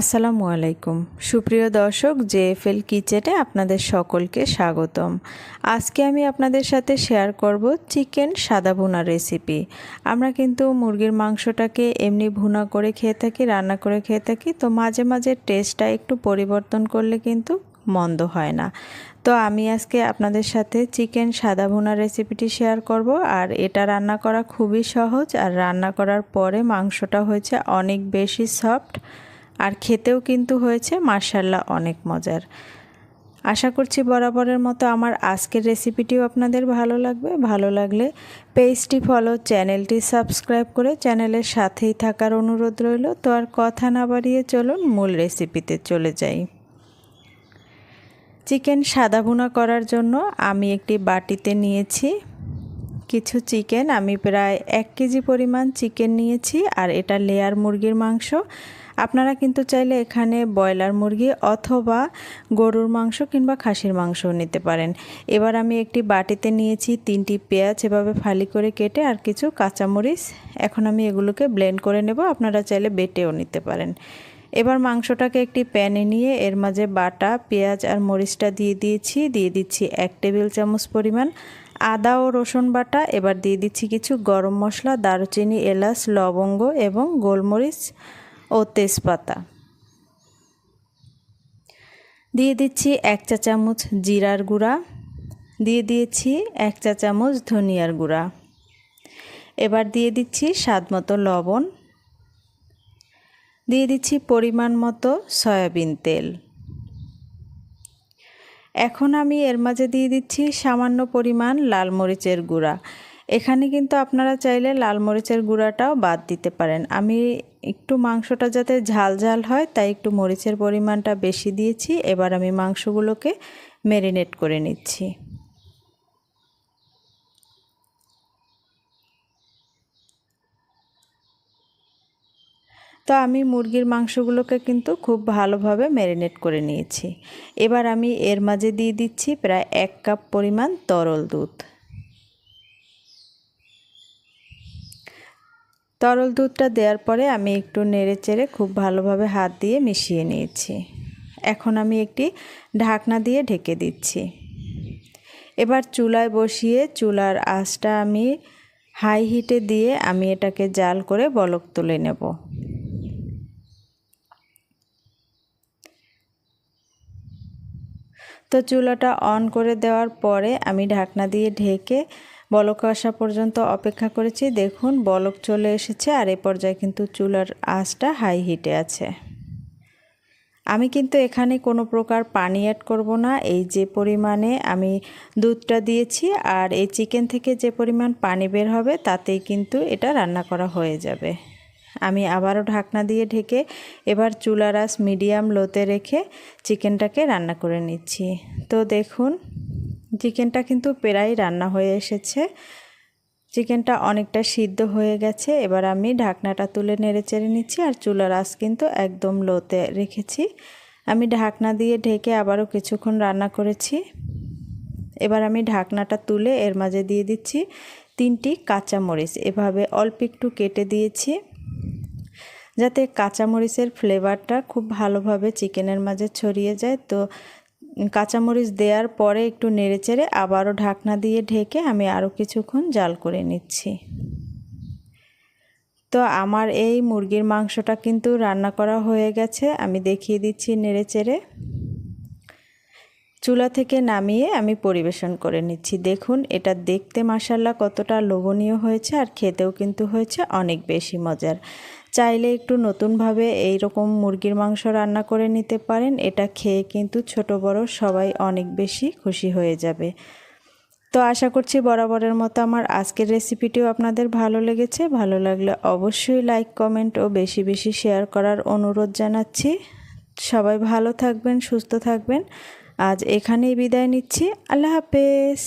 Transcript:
আসসালামু আলাইকুম। সুপ্রিয় দর্শক, জেএফএল কিচেনে আপনাদের সকলকে স্বাগতম। আজকে আমি আপনাদের সাথে শেয়ার করব চিকেন সাদা ভুনা রেসিপি। আমরা কিন্তু মুরগির মাংসটাকে এমনি ভুনা করে খেয়ে থাকি, রান্না করে খেয়ে থাকি, তো মাঝে মাঝে টেস্টটা একটু পরিবর্তন করলে কিন্তু মন্দ হয় না। তো আমি আজকে আপনাদের সাথে চিকেন সাদা ভুনা রেসিপিটি শেয়ার করব, আর এটা রান্না করা খুবই সহজ, আর রান্না করার পরে মাংসটা হয়েছে অনেক বেশি সফট। আর খেতেও কিন্তু হয়েছে মার্শাল্লাহ অনেক মজার। আশা করছি বরাবরের মতো আমার আজকের রেসিপিটিও আপনাদের ভালো লাগবে। ভালো লাগলে পেজটি ফলো, চ্যানেলটি সাবস্ক্রাইব করে চ্যানেলের সাথেই থাকার অনুরোধ রইল। তো আর কথা না বাড়িয়ে চলুন মূল রেসিপিতে চলে যাই। চিকেন সাদা ভুনা করার জন্য আমি একটি বাটিতে নিয়েছি কিছু চিকেন। আমি প্রায় এক কেজি পরিমাণ চিকেন নিয়েছি আর এটা লেয়ার মুরগির মাংস। আপনারা কিন্তু চাইলে এখানে ব্রয়লার মুরগি অথবা গরুর মাংস কিংবা খাসির মাংসও নিতে পারেন। এবার আমি একটি বাটিতে নিয়েছি তিনটি পেঁয়াজ, এভাবে ফালি করে কেটে আর কিছু কাঁচামরিচ। এখন আমি এগুলোকে ব্লেন্ড করে নেব, আপনারা চাইলে বেটেও নিতে পারেন। এবার মাংসটাকে একটি প্যানে নিয়ে এর মাঝে বাটা, পেঁয়াজ আর মরিচটা দিয়ে দিয়েছি। দিয়ে দিচ্ছি এক টেবিল চামচ পরিমাণ আদা ও রসুন বাটা। এবার দিয়ে দিচ্ছি কিছু গরম মশলা, দারুচিনি, এলাচ, লবঙ্গ এবং গোলমরিচ। ও তেজপাতা। দিয়ে দিচ্ছি এক চা চামচ জিরার গুঁড়া। দিয়ে দিয়েছি এক চা চামচ ধনিয়ার গুঁড়া। এবার দিয়ে দিচ্ছি স্বাদ মতো লবণ। দিয়ে দিচ্ছি পরিমাণ মতো সয়াবিন তেল। এখন আমি এর মাঝে দিয়ে দিচ্ছি সামান্য পরিমাণ লাল মরিচের গুঁড়া। এখানে কিন্তু আপনারা চাইলে লাল মরিচের গুঁড়াটাও বাদ দিতে পারেন। আমি একটু মাংসটা যাতে ঝাল ঝাল হয়, তাই একটু মরিচের পরিমাণটা বেশি দিয়েছি। এবার আমি মাংসগুলোকে ম্যারিনেট করে নিচ্ছি। তো আমি মুরগির মাংসগুলোকে কিন্তু খুব ভালোভাবে ম্যারিনেট করে নিয়েছি। এবার আমি এর মাঝে দিয়ে দিচ্ছি প্রায় এক কাপ পরিমাণ তরল দুধ। তরল দুধটা দেওয়ার পরে আমি একটু নেড়ে চেড়ে খুব ভালোভাবে হাত দিয়ে মিশিয়ে নিয়েছি। এখন আমি একটি ঢাকনা দিয়ে ঢেকে দিচ্ছি। এবার চুলায় বসিয়ে চুলার আঁচটা আমি হাই হিটে দিয়ে আমি এটাকে জাল করে বলক তুলে নেব। তো চুলাটা অন করে দেওয়ার পরে আমি ঢাকনা দিয়ে ঢেকে বলক আসা পর্যন্ত অপেক্ষা করেছি। দেখুন, বলক চলে এসেছে আর এ পর্যায়ে কিন্তু চুলার আঁচটা হাই হিটে আছে। আমি কিন্তু এখানে কোনো প্রকার পানি অ্যাড করব না। এই যে পরিমাণে আমি দুধটা দিয়েছি আর এই চিকেন থেকে যে পরিমাণ পানি বের হবে, তাতেই কিন্তু এটা রান্না করা হয়ে যাবে। আমি আবারও ঢাকনা দিয়ে ঢেকে এবার চুলার আঁচ মিডিয়াম লোতে রেখে চিকেনটাকে রান্না করে নিচ্ছি। তো দেখুন চিকেনটা কিন্তু প্রায় রান্না হয়ে এসেছে। চিকেনটা অনেকটা সিদ্ধ হয়ে গেছে। এবার আমি ঢাকনাটা তুলে নেড়ে চেড়ে নিচ্ছি আর চুলার আঁচ কিন্তু একদম লোতে রেখেছি। আমি ঢাকনা দিয়ে ঢেকে আবারও কিছুক্ষণ রান্না করেছি। এবার আমি ঢাকনাটা তুলে এর মাঝে দিয়ে দিচ্ছি তিনটি কাঁচামরিচ। এভাবে অল্প একটু কেটে দিয়েছি যাতে কাঁচামরিচের ফ্লেভারটা খুব ভালোভাবে চিকেনের মাঝে ছড়িয়ে যায়। তো কাঁচামরিচ দেওয়ার পরে একটু নেড়েচেড়ে আবারও ঢাকনা দিয়ে ঢেকে আমি আরও কিছুক্ষণ জাল করে নিচ্ছি। তো আমার এই মুরগির মাংসটা কিন্তু রান্না করা হয়ে গেছে, আমি দেখিয়ে দিচ্ছি নেড়েচেড়ে চুলা থেকে নামিয়ে আমি পরিবেশন করে নিচ্ছি। দেখুন, এটা দেখতে মাসাল্লা কতটা লোভনীয় হয়েছে আর খেতেও কিন্তু হয়েছে অনেক বেশি মজার। চাইলে একটু নতুনভাবে এই রকম মুরগির মাংস রান্না করে নিতে পারেন। এটা খেয়ে কিন্তু ছোট বড় সবাই অনেক বেশি খুশি হয়ে যাবে। তো আশা করছি বরাবরের মতো আমার আজকের রেসিপিটিও আপনাদের ভালো লেগেছে। ভালো লাগলে অবশ্যই লাইক, কমেন্ট ও বেশি বেশি শেয়ার করার অনুরোধ জানাচ্ছি। সবাই ভালো থাকবেন, সুস্থ থাকবেন। আজ এখানেই বিদায় নিচ্ছি। আল্লাহ হাফেজ।